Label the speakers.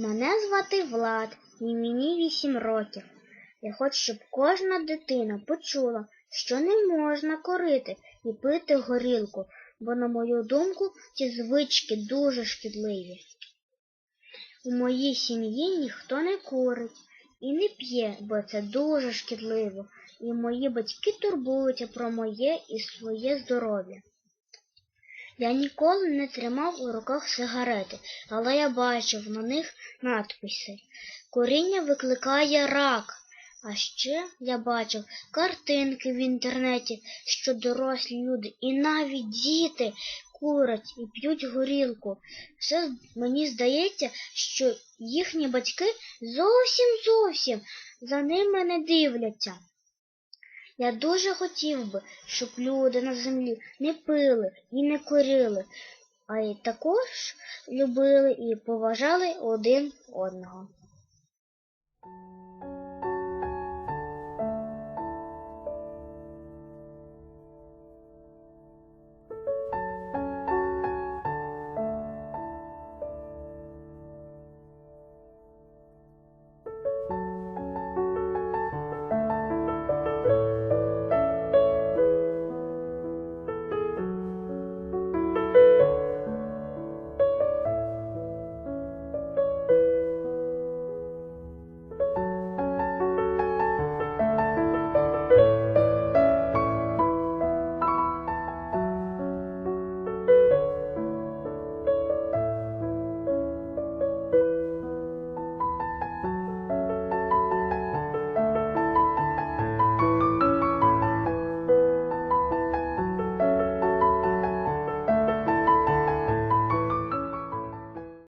Speaker 1: Мене звати Влад, і мені вісім років. Я хочу, щоб кожна дитина почула, що не можна корити і пити горілку, бо, на мою думку, ці звички дуже шкідливі. У моїй сім'ї ніхто не курить і не п'є, бо це дуже шкідливо, і мої батьки турбуються про моє і своє здоров'я. Я ніколи не тримав у руках сигарети, але я бачив на них надписи. Куріння викликає рак. А ще я бачив картинки в інтернеті, що дорослі люди і навіть діти курять і п'ють горілку. Все мені здається, що їхні батьки зовсім зовсім за ними не дивляться. Я дуже хотів би, щоб люди на землі не пили і не курили, а й також любили і поважали один одного.